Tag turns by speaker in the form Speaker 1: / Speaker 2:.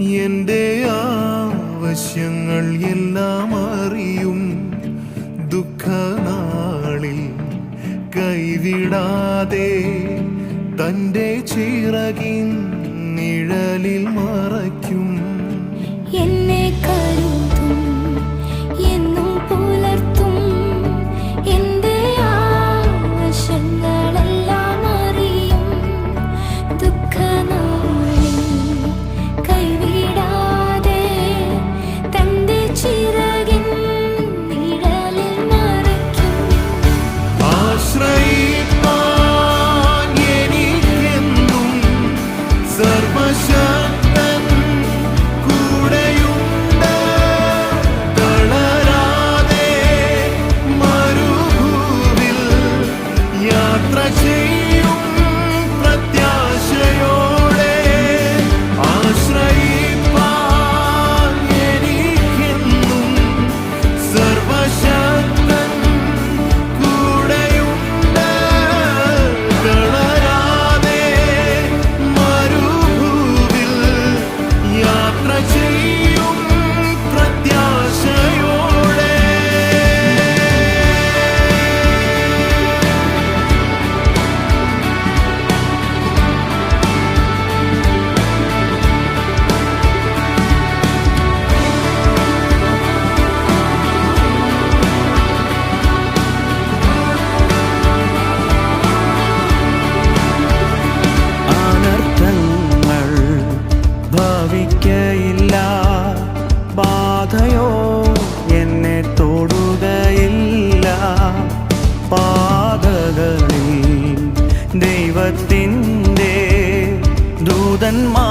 Speaker 1: എന്റെ ആവശ്യങ്ങൾ എല്ലാം അറിയും. ദുഃഖനാളിൽ കൈവിടാതെ തന്റെ ചിറകിൻ നിഴലിൽ മറയ്ക്കും.
Speaker 2: втрачив. പാതകളിൽ ദൈവത്തിന്റെ ദൂതന്മാർ